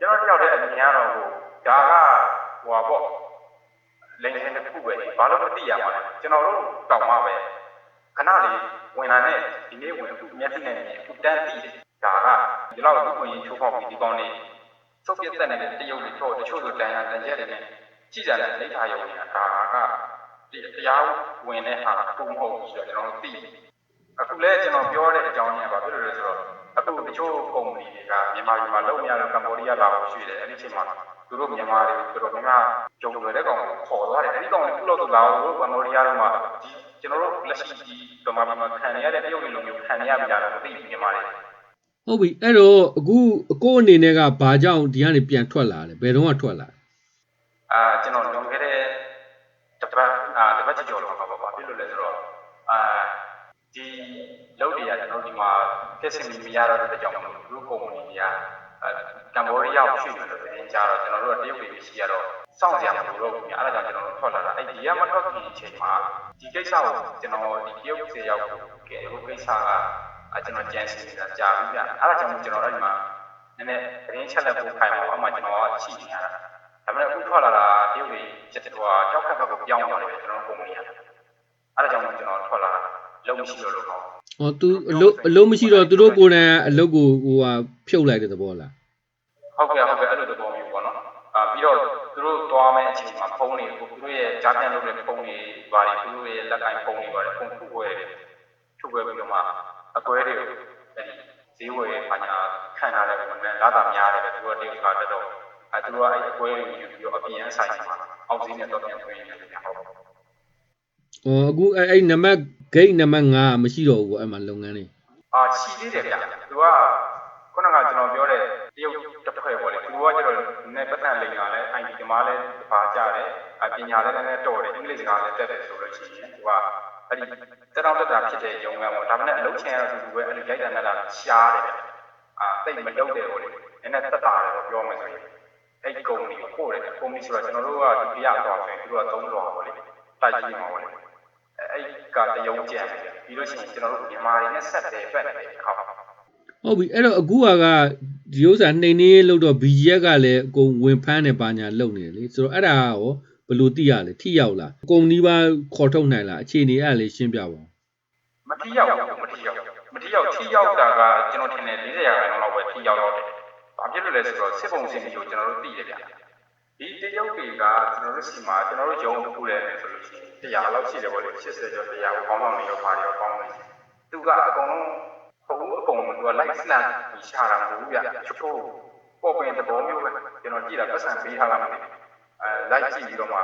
ကျွန်တော်ကြောက်တဲ့အမြင်ကတော့ဟိုဒါကဟိုပါပေါ့လိန်စင်တစ်ခုပဲဘာလို့မသိရမှာလဲကျွန်တော်တို့တောင်မှပဲခဏလေးဝင်လာတဲ့ဒီနေ့ဝင်အခုမျက်စိနဲ့မြင်အခုတန်းသိတယ်ဒါကဒီလောက်လူကိုရင်ချိုးဖောက်ပြီးဒီကောင်းနေစုပ်ပြတ်တဲ့နေတဲ့တရုပ်တွေတော့တချို့ဆိုတန်ရတန်ရက်တွေနဲ့ကြည့်ကြတဲ့အိဋ္ဌာယုံနေတာဒါကတရားဝင်တဲ့ဟာအကုန်မဟုတ်ဘူးဆိုတော့ကျွန်တော်တို့သိတယ် အခုလဲကျွန်တော်ပြောတဲ့အကြောင်းရင်းကဘာဖြစ်လို့လဲဆိုတော့အခုတချို့ကုမ္ပဏီတွေကမြန်မာပြည်မှာလုပ်နေရတော့ကမ္ဘောဒီးယားလာဖို့ရှိတယ်အဲ့ဒီချိန်မှာသူတို့မြန်မာတွေတော်တော်များများဂျုံလွယ်တဲ့ကောင်ကိုခေါ်သွားတယ်အဲ့ဒီကောင်ကခုလောက်ဆိုလာလို့ကမ္ဘောဒီးယားတို့မှာဒီကျွန်တော်တို့လက်ရှိဒီဗမာပြည်မှာခံရတဲ့တရုတ်လူမျိုးခံရပြီလားတော့မသိဘူးမြန်မာတွေဟုတ်ပြီအဲ့တော့အခုအကိုအနေနဲ့ကဘာကြောင့်ဒီကနေပြန်ထွက်လာတယ်ဘယ်တော့မှထွက်လာလဲအာကျွန်တော်လွန်ခဲ့တဲ့တစ်ပတ်အာတစ်ပတ်ကျော်လောက်ပါပါပါဖြစ်လို့လဲဆိုတော့အာဒီ လုပ်တွေကကျွန်တော်ဒီမှာဖြစ်စင်မီရတော့တဲ့ကြောင့်မလို့လူကုမ္ပဏီတွေကအဲကမ္ဘောဒီးယားကိုရွှေ့ပြီးတော့တင်ကြတော့ကျွန်တော်တို့ကတရုတ်ပြည်ရှိရတော့စောင့်ကြရမလို့တော့ဘူးအဲ့ဒါကြောင့်ကျွန်တော်တို့ထွက်လာတာအဲ့ဒီကမထွက်ခင်အချိန်မှာဒီကိစ္စကိုကျွန်တော်ဒီတရုတ်ပြည်ရောက်ကိုကဲဟိုကိစ္စကကျွန်တော်ကြံစီနေတာကြာပြီဗျအဲ့ဒါကြောင့်ကျွန်တော်အဲ့ဒီမှာနည်းနည်းသတင်းချက်လက်ပို့ခိုင်းအောင်အမှကျွန်တော်ကရှိနေရတာဒါပေမဲ့အခုထွက်လာတာတရုတ်တွေချက်ဟိုကြောက်ခက်ဘက်ကိုပြောင်းသွားတယ်ကျွန်တော်တို့ကုမ္ပဏီကအဲ့ဒါကြောင့်ကျွန်တော်ထွက်လာတာ လုံးမရှိတော့လို့ဟောဟော तू အလုပ်အလုပ်မရှိတော့သူတို့ကိုယ်တိုင်ကအလုပ်ကိုဟိုဟာဖြုတ်လိုက်တဲ့သဘောလားဟုတ်ကဲ့ဟုတ်ကဲ့အဲ့လိုသဘောမျိုးပေါ့နော်အာပြီးတော့သူတို့သွားမယ့်အချိန်မှာဖုန်းတွေကိုသူတို့ရဲ့ဂျာပြန်လုပ်တဲ့ဖုန်းတွေဘာတွေသူတို့ရဲ့လက်ကင်ဖုန်းတွေဘာတွေဖုန်းထုတ်ဝဲတယ်ထုတ်ဝဲပြီးတော့မှအကွဲတွေကိုအဲ့ဒီဈေးဝယ်ဘာညာခံထားတဲ့ဝန်ထမ်းလာတာများတယ်ပဲသူတို့တရုတ်ကတက်တော့အဲသူတို့ကအဲ့အကွဲတွေယူပြီးတော့အပြင်ဆိုင်မှာအောက်ဈေးနဲ့တော့ပြန်သွင်းနေတယ်ဗျဟုတ်ဟောအခုအဲ့အဲ့နံပါတ် gate နံပါတ်5ကမရှိတော့ဘူးပေါ့အဲ့မှာလုပ်ငန်းတွေအာရှိသေးတယ်ဗျ။သူကခုနကကျွန်တော်ပြောတဲ့တရုတ်တစ်ဖွဲ့ပေါ့လေ။သူကကျတော့နည်းပတ်သက်လိမ့်တာလဲ IT ကမှလည်းပါကြတယ်။အပညာလည်းနည်းနည်းတော်တယ်။အင်္ဂလိပ်စကားလည်းတက်တယ်ဆိုလို့ရှိရင်သူကအဲ့ဒီတက်တော့တက်တာဖြစ်တဲ့ရုံးကပေါ့။ဒါပေမဲ့အလုပ်ချင်ရတော့သူကအဲ့ဒီရိုက်တာနဲ့တာရှားတယ်ဗျ။အာတိတ်မလုပ်တယ်ပေါ့လေ။နည်းနည်းတက်တာတယ်ပေါ့ပြောမယ်ဆိုရင်အဲ့ဒီကုမ္ပဏီကိုပို့တယ်။ကုမ္ပဏီဆိုတော့ကျွန်တော်တို့ကဒုတိယအသွားဆိုရင်သူတို့ကသုံးတော့ပေါ့လေ။တိုက်ကြီးမှာပေါ့လေ။ အဲ့ကတရုံးကြံတယ်ပြီးလို့ရှိရင်ကျွန်တော်တို့မြန်မာတွေနဲ့ဆက်တယ်ပတ်တယ်ဟုတ်ဟုတ်ပြီအဲ့တော့အခုကကဒီဥစ္စာနှိမ်နေလို့တော့ BGF ကလည်းအကုန်ဝင်ဖမ်းနေပါညာလုပ်နေတယ်လေဆိုတော့အဲ့ဒါရောဘယ်လိုသိရလဲထိရောက်လားကုမ္ပဏီပါခေါ်ထုတ်နိုင်လားအခြေအနေအဲ့ဒါလေးရှင်းပြပါဦးမထီရောက်ဘူးမထီရောက်မထီရောက်ထီရောက်တာကကျွန်တော်ထင်တယ်40ရာခိုင်နှုန်းလောက်ပဲထီရောက်တော့တယ်။ဘာဖြစ်လို့လဲဆိုတော့စစ်ပုံစံမျိုးကျွန်တော်တို့သိတယ်ဗျ။ဒီတရုတ်တွေကကျွန်တော်တို့စီမှာကျွန်တော်တို့ရုံတစ်ခုလဲဆိုလို့ရှိရင် 100လောက်ရှိတယ်ပေါ့လေ80ကျော်100ကိုကောင်းကောင်းနေရောပါရောကောင်းနေ။သူကအကုန်လုံးဟိုအကုန်လုံးသူက like slant ရှာတာမဟုတ်ဘူးဗျ။ချိုးပေါ်ပင်သဘောမျိုးပဲကျွန်တော်ကြည့်တာပတ်စံပေးထားလားမသိဘူး။အဲ like ကြည့်ပြီးတော့မှ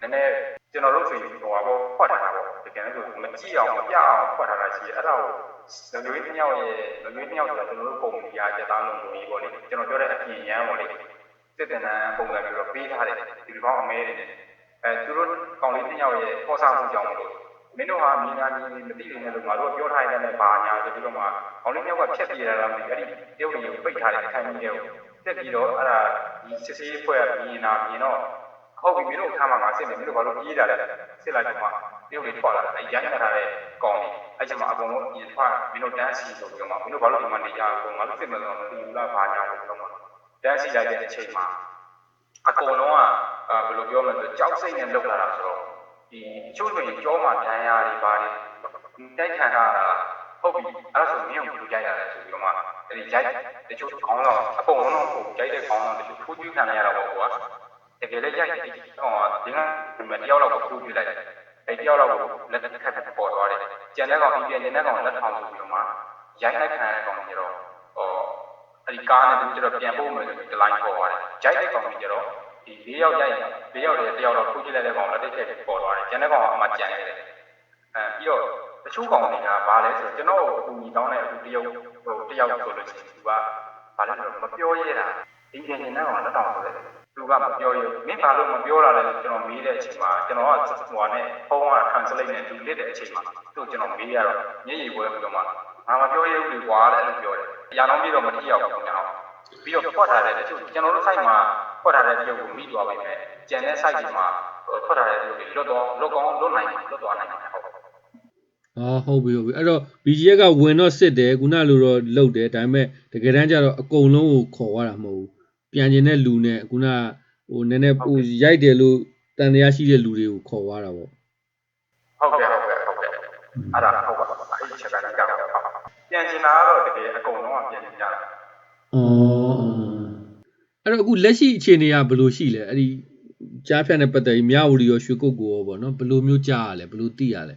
နည်းနည်းကျွန်တော်တို့ဆိုရင်ဟိုပါပေါ့ဖွက်ထားတာပေါ့တကယ်လို့မကြည့်အောင်မပြအောင်ဖွက်ထားတာရှိတယ်အဲ့ဒါကိုလုံကျွေးတစ်ယောက်ရဲ့လုံကျွေးတစ်ယောက်ဆိုတာကျွန်တော်တို့ပုံစံရာကျသားလုံးလို့ကြီးပေါ့လေကျွန်တော်ပြောတဲ့အပြင်ရန်ပေါ့လေစစ်တင်တဲ့ပုံစံမျိုးတော့ပေးထားတယ်ဒီကောင်အမဲတွေ အဲသူတို့ကောင်လေးတစ်ယောက်ရဲ့ပေါ်ဆောင်မှုကြောင့်မလို့မင်းတို့ဟာမင်းသားကြီးမသိနေလို့ငါတို့ပြောထားရတယ်ဘာညာဆိုပြီးတော့မှကောင်လေးတစ်ယောက်ကဖြတ်ပြေးလာတာမျိုးအဲ့ဒီတယောက်တွေကိုပိတ်ထားတယ်ခံပြီးတယ်တက်ပြီးတော့အဲ့ဒါဒီစစ်စေးဖွဲ့ရမြင်တာမြင်တော့ဟုတ်ပြီမင်းတို့ခါမှာငါစစ်မယ်မင်းတို့ဘာလို့ပြေးတာလဲစစ်လိုက်တော့မှတယောက်တွေထွက်လာတယ်အဲ့ရိုက်ထားတဲ့ကောင်လေးအဲ့ချိန်မှာအကုန်လုံးပြင်ထွက်မင်းတို့တန်းစီဆိုပြီးတော့မှမင်းတို့ဘာလို့ဒီမှာနေကြအောင်ငါတို့စစ်မယ်ဆိုတော့မသိဘူးလားဘာညာလို့ပြောမှတန်းစီလိုက်တဲ့အချိန်မှာ အကုန်လုံးကအာဘယ်လိုပြောမလဲဆိုကြောက်စိတ်နဲ့လောက်လာတာဆိုတော့ဒီအချို့ဆိုရင်ကြောမှာဒဏ်ရာတွေပါတယ်တိုက်ခံရတာဟုတ်ပြီအဲ့ဒါဆိုမင်းကိုဘယ်လိုရိုက်ရတယ်ဆိုပြီးတော့မှအဲ့ဒီရိုက်တချို့ခေါင်းတော့အပုံလုံးတော့ပုံရိုက်တဲ့ခေါင်းတော့တချို့ထိုးကျူးခံရတာပေါ့ကွာတကယ်လည်းရိုက်တယ်ဟောဒီကဒီမှာတယောက်တော့ထိုးကျူးလိုက်တယ်အဲ့တယောက်တော့လက်ထက်ထက်ပေါ်သွားတယ်ကျန်တဲ့ကောင်ပြီးပြနေတဲ့ကောင်လက်ထောင်ဆိုပြီးတော့မှရိုက်လိုက်ခံရတဲ့ကောင်ကျတော့ဟော အဲ့ဒီကားနဲ့သူကျတော့ပြန်ပို့မယ်ဆိုပြီးဒီလိုင်းပေါ်သွားတယ်ရိုက်တဲ့ကောင်ကြီးကျတော့ဒီ၄ယောက်ရိုက်ရင်၄ယောက်တည်းတယောက်တော့ထိုးကျူးလိုက်တဲ့ကောင်လက်ထက်ထက်ပေါ်သွားတယ်ကျန်တဲ့ကောင်ကအမှကြံနေတယ်အဲပြီးတော့တချို့ကောင်တွေကဘာလဲဆိုတော့ကျွန်တော်အကူကြီးတောင်းတဲ့အကူတယောက်ဟိုတယောက်ဆိုလို့ရှိရင်သူကဘာလဲဆိုတော့မပြောရဲတာဒီပြင်နေတဲ့ကောင်လက်တောင်ဆိုတယ်သူကမပြောရဲမင်းဘာလို့မပြောတာလဲဆိုကျွန်တော်မေးတဲ့အချိန်မှာကျွန်တော်ကဟိုနဲ့ဖုန်းက translate နဲ့သူလစ်တဲ့အချိန်မှာသူ့ကျွန်တော်မေးရတော့မျက်ရည်ပွဲပြီးတော့မှငါမပြောရဲဘူးလေကွာတဲ့လို့ပြောတယ်။ ရာလုံးပြီးတော့မထိရောက်ဘူးကျွန်တော်ပြီးတော့ဖွက်ထားတဲ့တချို့ကျွန်တော်တို့ site မှာဖွက်ထားတဲ့တရုပ်ကိုမိသွားပြီမဲ့ကျန်တဲ့ site တွေမှာဖွက်ထားတဲ့တရုပ်တွေလွတ်တော့လွတ်ကောင်းလွတ်နိုင်လွတ်သွားနိုင်တယ်ဟုတ်အော်ဟုတ်ပြီဟုတ်ပြီအဲ့တော့ BGF ကဝင်တော့စစ်တယ်ခုနလိုတော့လုတ်တယ်ဒါပေမဲ့တကယ်တမ်းကျတော့အကုန်လုံးကိုခေါ်ရတာမဟုတ်ဘူးပြန်ကျင်တဲ့လူနဲ့ခုနဟိုနည်းနည်းဟိုရိုက်တယ်လို့တန်တရားရှိတဲ့လူတွေကိုခေါ်ရတာပေါ့ဟုတ်ကဲ့ဟုတ်ကဲ့ဟုတ်ကဲ့အဲ့ဒါဟုတ်ပါပါအဲ့ဒီချက်ကလည်းကြောက်တော့ ပြန်ချင်တာကတော့တကယ်အကုန်လုံးကပြန်ချင်ကြတာအော်အဲ့တော့အခုလက်ရှိအခြေအနေကဘယ်လိုရှိလဲအဲ့ဒီကြားဖြတ်နဲ့ပတ်သက်ပြီးမြဝတီရောရွှေကုတ်ကိုရောပေါ့နော်ဘယ်လိုမျိုးကြားရလဲဘယ်လိုသိရလဲ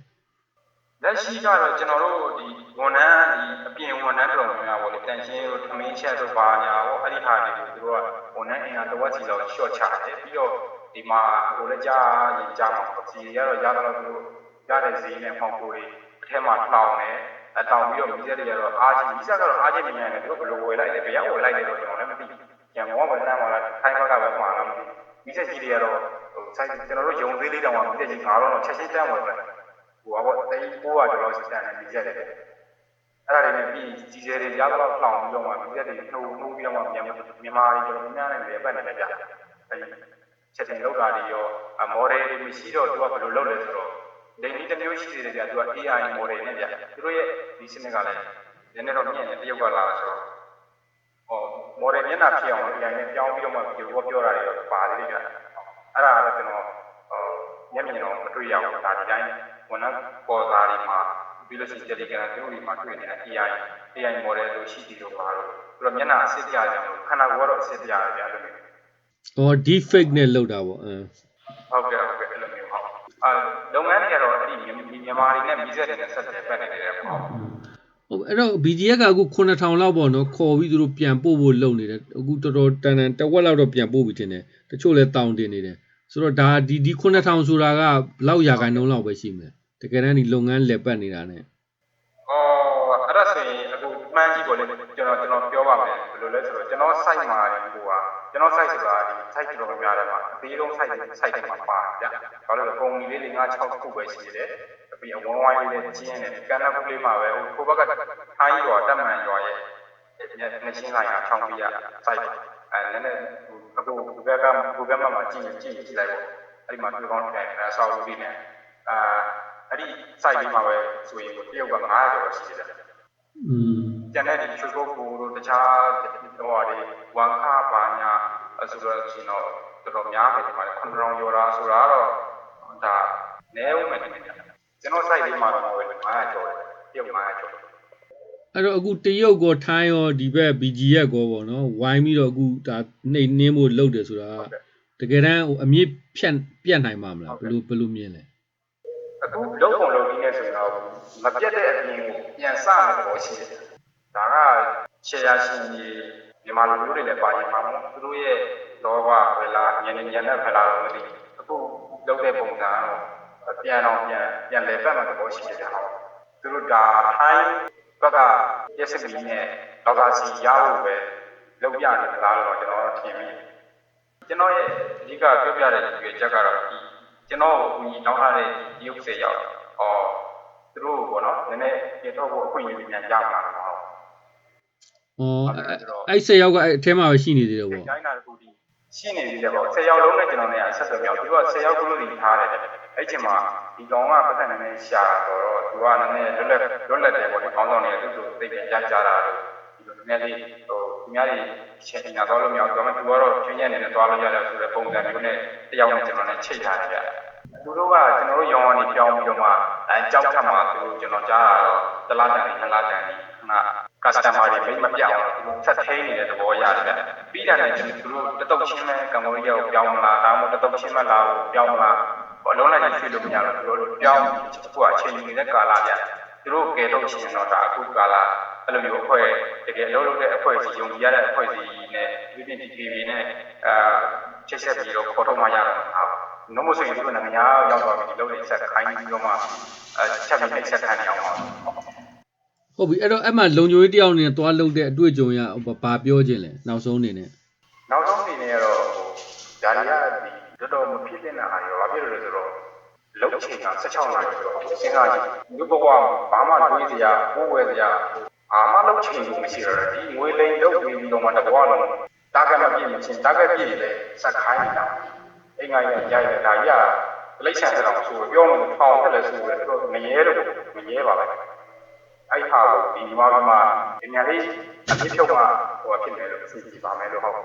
လက်ရှိကတော့ကျွန်တော်တို့ဒီဝန်ထမ်းဒီအပြင်ဝန်ထမ်းတော်များများပေါ့လေတန်ရှင်းတို့ထမင်းချက်တို့ပါညာပေါ့အဲ့ဒီဟာတွေကိုသူတို့ကဝန်ထမ်းအင်အားတစ်ဝက်စီလောက်ရှော့ချတယ်ပြီးတော့ဒီမှာဟိုလည်းကြားရင်ကြားမှာပေါ့စီရတော့ရတော့သူတို့ရတဲ့ဈေးနဲ့ပေါင်ကိုတွေအထက်မှာထောင်တယ် အတောင်ပြီးတော့မိဆက်တွေကတော့အားကြီးမိဆက်ကတော့အားကြီးမြင်ရတယ်သူတို့ဘယ်လိုဝယ်လိုက်လဲဘယ်ရောက်ဝယ်လိုက်လဲတော့ကျွန်တော်လည်းမသိဘူးကျန်မောဝန်ထမ်းမှာလားထိုင်းဘက်ကပဲမှာလားမသိဘူးမိဆက်ကြီးတွေကတော့ဟိုဆိုင်ကျွန်တော်တို့ယုံသေးလေးတောင်မှမိဆက်ကြီးငါတော့ချက်ချင်းတန်းဝယ်ပဲဟိုဘောတိတ်ပိုးကကျွန်တော်စစ်တမ်းနဲ့ပြီးရတယ်အဲ့ဒါတွေနဲ့ပြီးကြီးစဲတွေရတော့လောင်ပြီးတော့မှပြီးရတယ်နှိုးနှိုးပြီးတော့မှမြန်မာမြန်မာတွေကျွန်တော်များနဲ့လည်းပတ်နေတယ်ကြာအဲ့ဒီချက်တင်လောက်တာတွေရောမော်ဒယ်တွေမရှိတော့သူကဘယ်လိုလုပ်လဲဆိုတော့ ဒိန်ဒီတစ်မျိုးရှိသေးတယ်ကြာသူက AI မော်ဒယ်နဲ့ကြာသူတို့ရဲ့ဒီစနစ်ကလည်းနည်းနည်းတော့မြင့်နေတရုတ်ကလာဆိုတော့ဟောမော်ဒယ်မျက်နှာဖြစ်အောင် AI နဲ့ပြောင်းပြီးတော့မှဗီဒီယိုပြောတာတွေရောပါသေးတယ်ကြာအဲ့ဒါကတော့ကျွန်တော်ဟောမျက်မြင်တော့မတွေ့ရဘူးဒါဒီတိုင်းဝန်ထမ်းပေါ်သားတွေမှာပြီးလို့ရှိရင် Telegram တို့တွေမှာတွေ့နေတဲ့ AI AI model လို့ရှိတယ်လို့ပါတော့သူတို့မျက်နှာအစစ်ပြရတယ်လို့ခန္ဓာကိုယ်ကတော့အစစ်ပြရတယ်ဗျာလို့မျိုး။အော် deep fake နဲ့လုတ်တာပေါ့အင်းဟုတ်ကဲ့ဟုတ်ကဲ့ အဲ့လိုမျိုးဟုတ်အာလုပ်ငန်းတွေကတော့အဲ့ဒီမြန်မာတွေနဲ့မိဆက်တွေနဲ့ဆက်တယ်ပတ်နေတယ်ပေါ့။ဟုတ်အဲ့တော့ BGF ကအခု9000လောက်ပေါ့နော်ခေါ်ပြီးသူတို့ပြန်ပို့ဖို့လုပ်နေတယ်။အခုတော်တော်တန်တန်တစ်ဝက်လောက်တော့ပြန်ပို့ပြီးတင်တယ်။တချို့လဲတောင်းတင်နေတယ်။ဆိုတော့ဒါဒီဒီ9000ဆိုတာကဘယ်လောက်ရာခိုင်နှုန်းလောက်ပဲရှိမလဲ။တကယ်တမ်းဒီလုပ်ငန်းလက်ပတ်နေတာ ਨੇ အော်အဲ့ဒါဆိုရင်အခု မှန်းကြည့်ပေါ့လေကျွန်တော်ကျွန်တော်ပြောပါမယ်ဘယ်လိုလဲဆိုတော့ကျွန်တော် site မှာဒီဟိုဟာကျွန်တော် site ဆိုတာဒီ site တော်တော်များများတယ်မှာအသေးဆုံး site site တွေမှာပါတယ်ဗျ။ဘာလို့လဲကုမ္ပဏီလေးတွေ5 6ခုပဲရှိတယ်။ပြီးအဝန်းဝိုင်းလေးနဲ့ကျင်းတယ်ကန်းနာခုလေးမှာပဲဟိုဘက်ကထိုင်းရွာတက်မှန်ရွာရဲ့ငရှင်းလိုက်အောင်ချောင်းပြရ site အဲနည်းနည်းအခုဒီဘက်ကဒီဘက်မှာကြည့်ကြည့်ကြည့်လိုက်ပေါ့အဲ့ဒီမှာဒီကောင်းတယ်အဲဆောက်ဦးလေးနဲ့အာအဲ့ဒီ site လေးမှာပဲဆိုရင်တရုတ်က900ကျော်ရှိတယ်อืม ကျန်တဲ့ဒီချူကိုကိုတို့တခြားဟိုဟာတွေဝန်ခပါညာအဆိုတော့ရှင်တော့တော်တော်များတယ်ဒီမှာ9000ကျော်တာဆိုတာတော့ဒါနဲဦးမယ်တင်တယ်ကျွန်တော် site လေးမှာတော့900ကျော်တယ်တရုတ်900ကျော်အဲ့တော့အခုတရုတ်ကောထိုင်းရောဒီဘက် BGF ကောပေါ့နော်ဝိုင်းပြီးတော့အခုဒါနှိမ်နှင်းဖို့လုပ်တယ်ဆိုတာကတကယ်တမ်းဟိုအမြင့်ဖြတ်ပြတ်နိုင်မှာမလားဘယ်လိုဘယ်လိုမြင်လဲအခုလုံးပုံလုံးကြီးနေဆိုတော့မပြတ်တဲ့အပြင်ကိုပြန်စမယ်တော့ရှိတယ် ဒါက share ရှင်ကြီးမြန်မာလူမျိုးတွေလည်းပါရင်ပါမို့သူတို့ရဲ့လောဘဝေလာညနေညနေဖလာတော့မသိအခုလုပ်တဲ့ပုံစံကတော့ပြန်တော့ပြန်ပြန်လဲပတ်မှသဘောရှိတယ်ဟောသူတို့ဒါထိုင်းဘက်ကရက်စပီနဲ့လောက်ကစီရဖို့ပဲလုပ်ပြနေသလားလို့တော့ကျွန်တော်တို့ထင်မိတယ်ကျွန်တော်ရဲ့အဓိကပြောပြတဲ့ဒီချက်ကတော့ဒီကျွန်တော်ကိုအညီတောင်းထားတဲ့ဒီဥစ္စာရောက်ဟောသူတို့ပေါ့နော်နည်းနည်းပြတော့ဖို့အခွင့်အရေးပြန်ကြမှာတော့ဩ အဲ့ဆက်ရောက်ကအဲ့အထဲမှာပဲရှိနေသေးတယ်ပေါ့ကျိုင်းနာတစ်ခုဒီရှိနေသေးတယ်ပေါ့10ယောက်လုံးနဲ့ကျွန်တော်နဲ့အဆက်ဆက်မြောက်သူက10ယောက်ကလို့ဒီထားတယ်အဲ့ချိန်မှာဒီကောင်ကပတ်သက်နေနေရှာတော့သူကနည်းနည်းလွတ်လပ်လွတ်လပ်တယ်ပေါ့ဒီကောင်းဆောင်တွေကသူ့ကိုသိပြန်ကြားကြတာလို့ဒီလိုနည်းနည်းလေးဟိုသူများတွေချက်နေတာတော့လို့မရဘူးဒါပေမဲ့သူကတော့ကျွင်းညံ့နေတယ်သွားလို့ရတယ်ဆိုတဲ့ပုံစံမျိုးနဲ့တယောက်နဲ့ကျွန်တော်နဲ့ချိတ်ထားတယ်ဗျသူတို့ကကျွန်တော်တို့ရောင်းကနေပြောင်းပြီးတော့မှအဲကြောက်ထပ်မှာသူတို့ကျွန်တော်ကြားတာတော့တလားတန်ဒီနှစ်လားတန်ဒီခဏ customer တွေမိတ်မပြောင်းဘူးဆက်ထိန်းနေတဲ့သဘောရတယ်ဗျပြီးတာနဲ့ကျွန်တော်တို့တတုတ်ချင်းမဲ့ကမ္ဘောဒီးယားကိုပြောင်းမလားဒါမှမဟုတ်တတုတ်ချင်းမဲ့လာကိုပြောင်းမလားဘောလုံးလိုက်ရွှေ့လို့မရတော့သူတို့ပြောင်းအခုအချိန်ယူနေတဲ့ကာလဗျသူတို့ကဲတော့ချင်းတော့ဒါအခုကာလအဲ့လိုမျိုးအဖွဲ့တကယ်လုံးလုံးတဲ့အဖွဲ့စီယုံကြည်ရတဲ့အဖွဲ့စီနဲ့ဒီပြင် TV နဲ့အာချက်ချက်ပြီးတော့ခေါ်ထုတ်မှရတော့ဟာနှမို့ဆိုရင်သူကလည်းများရောက်သွားပြီဒီလုံးလေးဆက်ခိုင်းပြီးတော့မှအဲချက်ပြီးနဲ့ဆက်ခံနေအောင်ပါ ဟုတ်ပြီအဲ့တော့အဲ့မှာလုံချိုကြီးတယောက်အနေနဲ့သွားလုပ်တဲ့အတွေ့အကြုံရဘာပြောခြင်းလဲနောက်ဆုံးအနေနဲ့နောက်ဆုံးအနေနဲ့ကတော့ဟိုဒါရီကဒီတော်တော်မဖြစ်တဲ့အားရောဘာဖြစ်လို့လဲဆိုတော့လုံးချိန်က16နာရီဆိုတော့စဉ်းစားကြည့်ဒီဘဝဘာမှတွေးစရာကိုယ်ဝယ်စရာဘာမှလုံးချိန်လို့မရှိတော့ဒီငွေလိမ်လုံးပြီးပြီးတော့မှတဘဝလုံးတာကမပြည့်မချင်းတာကပြည့်တယ်စက်ခိုင်းနေတာအိမ်ငါရရိုက်တယ်ဒါကြီးကလိမ့်ဆန်တဲ့တော့ဆိုပြောလို့ထောင်တယ်လဲဆိုတော့တော်မရဲလို့မရဲပါပဲ အဲ့ဟာကိုဒီမှာမှာအများကြီးအဖြစ်ဖြုတ်မှဟိုဖြစ်နေလို့သိကြပါမယ်လို့ဟုတ်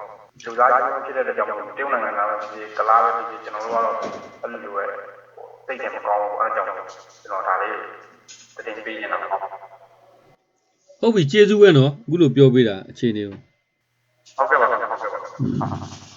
လူသားချင်းဖြစ်တဲ့အတွက်ကြောင့်တရုတ်နိုင်ငံသားပဲဖြစ်ဖြစ်ကလားပဲဖြစ်ဖြစ်ကျွန်တော်တို့ကတော့အဲ့လိုလိုပဲသိတယ်မကောင်းဘူးအဲ့ဒါကြောင့်ကျွန်တော်ဒါလေးတင်ပေးနေတာပေါ့ဟုတ်ပြီကျေးဇူးပဲနော်အခုလိုပြောပေးတာအခြေအနေကိုဟုတ်ကဲ့ပါဟုတ်ကဲ့ပါ